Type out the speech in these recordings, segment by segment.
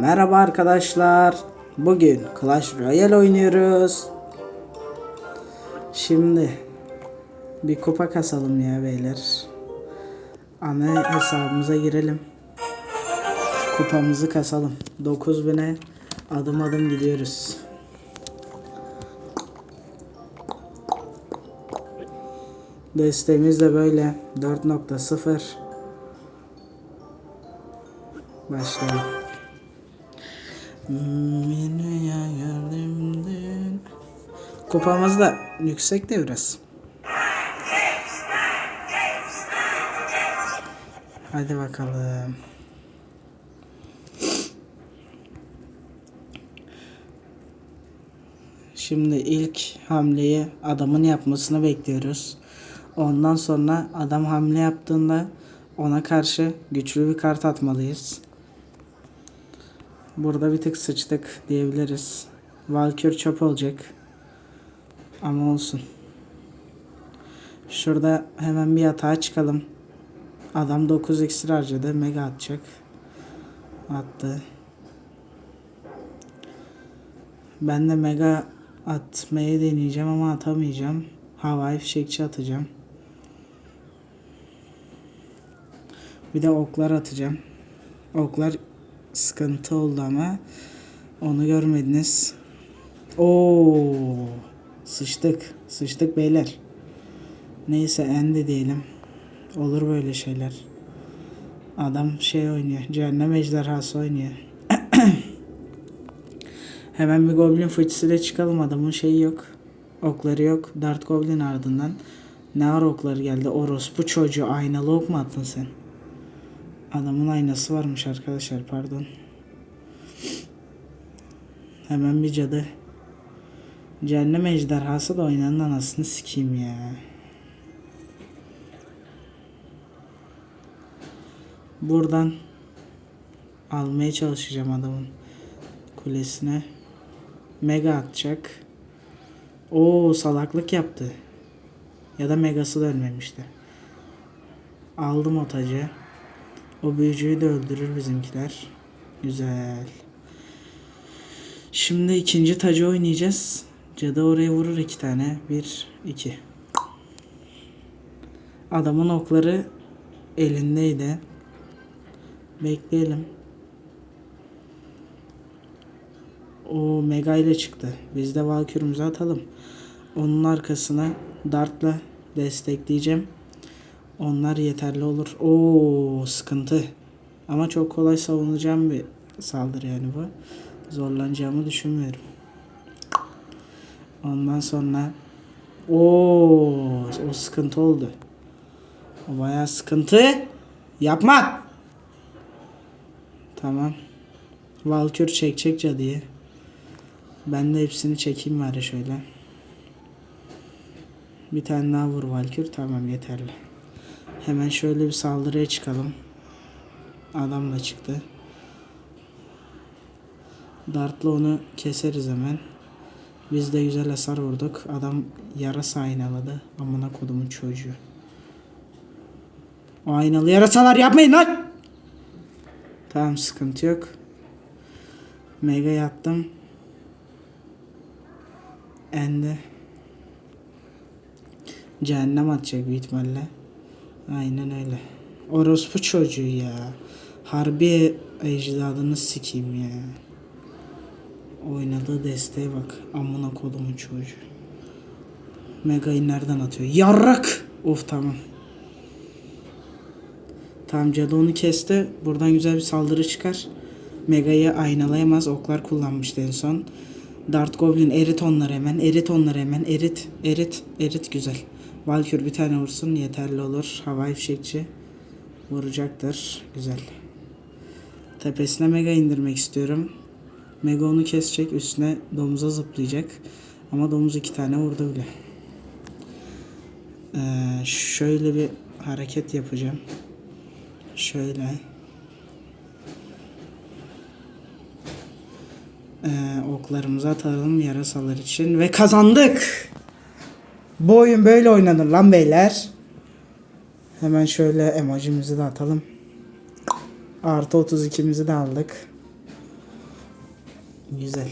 Merhaba arkadaşlar. Bugün Clash Royale oynuyoruz. Şimdi bir kupa kasalım ya beyler. Ana hesabımıza girelim. Kupamızı kasalım. 9000'e adım adım gidiyoruz. Desteğimiz de böyle 4.0 Başlayalım. Kupamız da yüksek de biraz. Hadi bakalım. Şimdi ilk hamleyi adamın yapmasını bekliyoruz. Ondan sonra adam hamle yaptığında ona karşı güçlü bir kart atmalıyız. Burada bir tık sıçtık diyebiliriz. Valkür çöp olacak. Ama olsun. Şurada hemen bir yatağa çıkalım. Adam 9 iksir harcadı. Mega atacak. Attı. Ben de mega atmayı deneyeceğim ama atamayacağım. Havai fişekçi atacağım. Bir de oklar atacağım. Oklar sıkıntı oldu ama onu görmediniz. Oo, sıçtık. Sıçtık beyler. Neyse endi diyelim. Olur böyle şeyler. Adam şey oynuyor. Cehennem ejderhası oynuyor. Hemen bir goblin fıçısıyla çıkalım. Adamın şeyi yok. Okları yok. Dart goblin ardından. Ne var okları geldi. Orospu çocuğu aynalı ok mu attın sen? Adamın aynası varmış arkadaşlar pardon. Hemen bir cadı. Cehennem ejderhası da oynanın anasını sikeyim ya. Buradan almaya çalışacağım adamın kulesine. Mega atacak. Oo salaklık yaptı. Ya da megası da ölmemişti. Aldım o tacı. O büyücüyü de öldürür bizimkiler. Güzel. Şimdi ikinci tacı oynayacağız. Cadı oraya vurur iki tane. Bir, iki. Adamın okları elindeydi. Bekleyelim. O mega ile çıktı. Biz de Valkürümüzü atalım. Onun arkasına dartla destekleyeceğim. Onlar yeterli olur. Oo sıkıntı. Ama çok kolay savunacağım bir saldırı yani bu. Zorlanacağımı düşünmüyorum. Ondan sonra o o sıkıntı oldu. O bayağı sıkıntı. Yapma. Tamam. Valkür çekecek cadıyı. Ben de hepsini çekeyim bari şöyle. Bir tane daha vur Valkür. Tamam yeterli. Hemen şöyle bir saldırıya çıkalım. Adam da çıktı. Dartla onu keseriz hemen. Biz de güzel hasar vurduk. Adam yarasa aynaladı. Amına kodumun çocuğu. O aynalı yarasalar yapmayın lan! Tamam sıkıntı yok. Mega yattım. Ende. Cehennem atacak büyük ihtimalle. Aynen öyle. Orospu çocuğu ya. Harbi ecdadını sikeyim ya. Oynadığı desteğe bak. Amına kodumun çocuğu. Mega'yı nereden atıyor? Yarrak! Of tamam. Tamam cadı onu kesti. Buradan güzel bir saldırı çıkar. Mega'yı aynalayamaz. Oklar kullanmıştı en son. Dart Goblin erit onları hemen. Erit onları hemen. Erit. Erit. Erit güzel. Valkür bir tane vursun yeterli olur. Havai fişekçi vuracaktır. Güzel. Tepesine mega indirmek istiyorum. Mega onu kesecek. Üstüne domuza zıplayacak. Ama domuz iki tane vurdu bile. Ee, şöyle bir hareket yapacağım. Şöyle. Ee, oklarımızı atalım yarasalar için ve kazandık. Bu oyun böyle oynanır lan beyler. Hemen şöyle emojimizi de atalım. Artı 32'mizi de aldık. Güzel.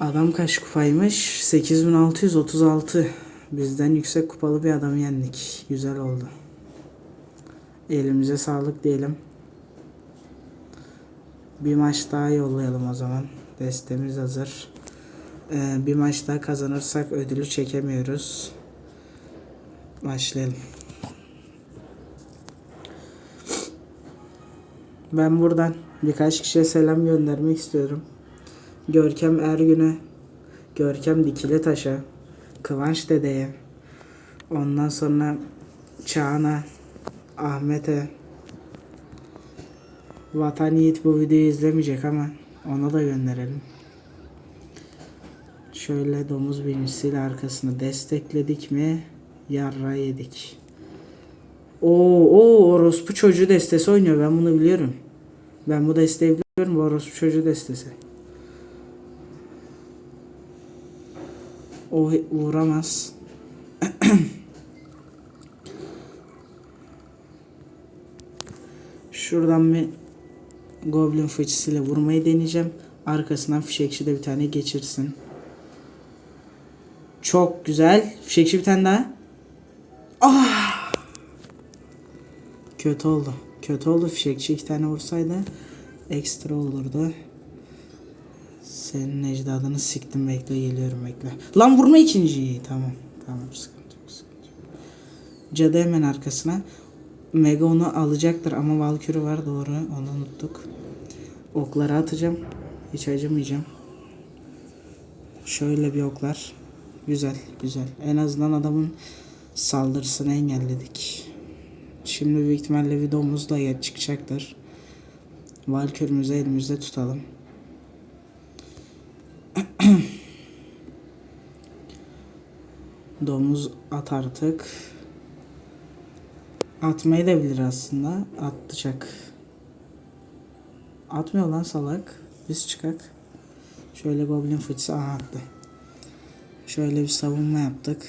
Adam kaç kupaymış? 8636. Bizden yüksek kupalı bir adam yendik. Güzel oldu. Elimize sağlık diyelim. Bir maç daha yollayalım o zaman. Destemiz hazır. Ee, bir maç daha kazanırsak ödülü çekemiyoruz. Başlayalım. Ben buradan birkaç kişiye selam göndermek istiyorum. Görkem Ergün'e, Görkem Dikili Taş'a, Kıvanç Dede'ye, ondan sonra Çağan'a, Ahmet'e, Vatan Yiğit bu videoyu izlemeyecek ama ona da gönderelim. Şöyle domuz birincisiyle arkasını destekledik mi? Yarra yedik. Oo, oo orospu çocuğu destesi oynuyor. Ben bunu biliyorum. Ben bu desteği biliyorum. Bu orospu çocuğu destesi. O vuramaz. Şuradan bir Goblin fıçısıyla vurmayı deneyeceğim. Arkasından fişekçi de bir tane geçirsin. Çok güzel. Fişekçi bir tane daha. Ah! Kötü oldu. Kötü oldu. Fişekçi iki tane vursaydı ekstra olurdu. Senin ecdadını siktim bekle geliyorum bekle. Lan vurma ikinciyi. Tamam. Tamam sıkıntı yok sıkıntı yok. Cadı hemen arkasına. Mega onu alacaktır ama Valkyrie var doğru onu unuttuk. Okları atacağım. Hiç acımayacağım. Şöyle bir oklar. Güzel güzel. En azından adamın saldırısını engelledik. Şimdi büyük ihtimalle bir domuz da çıkacaktır. Valkürümüzü elimizde tutalım. Domuz at artık. Atmayı da bilir aslında. Atacak. Atmıyor lan salak. Biz çıkak. Şöyle goblin fıçısı aha attı. Şöyle bir savunma yaptık.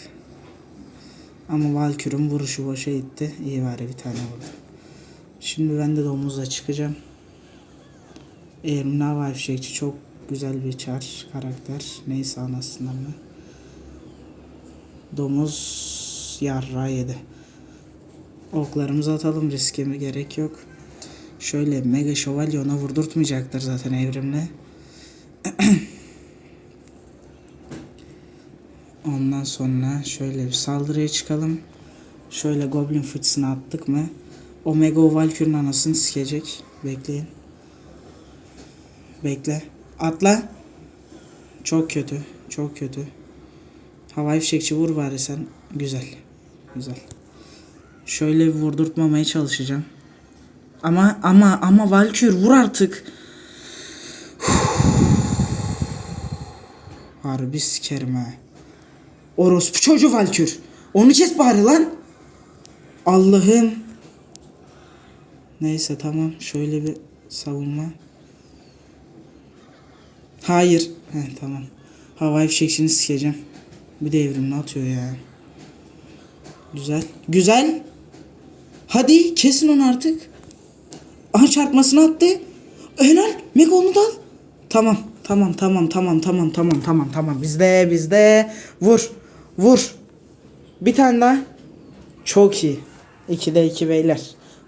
Ama Valkür'ün vuruşu boşa gitti. İyi bari bir tane vurdu. Şimdi ben de domuzla çıkacağım. Eğrimli hava fişekçi çok güzel bir çar karakter. Neyse anasından mı? Domuz yarra yedi. Oklarımızı atalım riske mi gerek yok. Şöyle mega şövalye ona vurdurtmayacaktır zaten evrimle. Ondan sonra şöyle bir saldırıya çıkalım. Şöyle goblin fıçısını attık mı? Omega Valkyrie'nin anasını sikecek. Bekleyin. Bekle. Atla. Çok kötü. Çok kötü. Havai fişekçi vur bari sen. Güzel. Güzel. Şöyle bir vurdurtmamaya çalışacağım. Ama ama ama Valkür vur artık. Harbi sikerim ha. Orospu çocuğu Valkür. Onu kes bari lan. Allah'ım. Neyse tamam. Şöyle bir savunma. Hayır. He tamam. Havai fişekçini sikeceğim. Bir de evrimini atıyor ya. Güzel. Güzel. Hadi kesin onu artık. Aha çarpmasını attı. Helal. Mega onu da. Tamam. Tamam tamam tamam tamam tamam tamam tamam. Bizde bizde. Vur. Vur. Bir tane daha. Çok iyi. 2'de 2 beyler.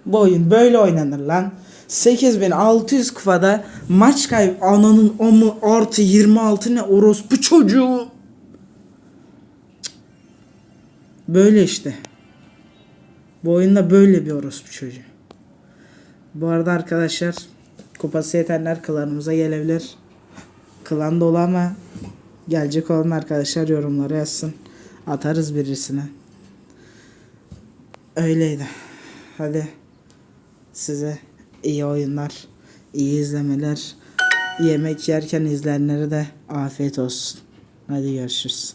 Bu oyun böyle oynanır lan. 8600 kupada maç kaybı ananın omu artı 26 ne orospu çocuğu. Böyle işte. Bu oyunda böyle bir orospu çocuğu. Bu arada arkadaşlar kupası yetenler klanımıza gelebilir. Klan dolu ama gelecek olan arkadaşlar yorumlara yazsın. Atarız birisine. Öyleydi. Hadi size iyi oyunlar, iyi izlemeler. Yemek yerken izleyenlere de afiyet olsun. Hadi görüşürüz.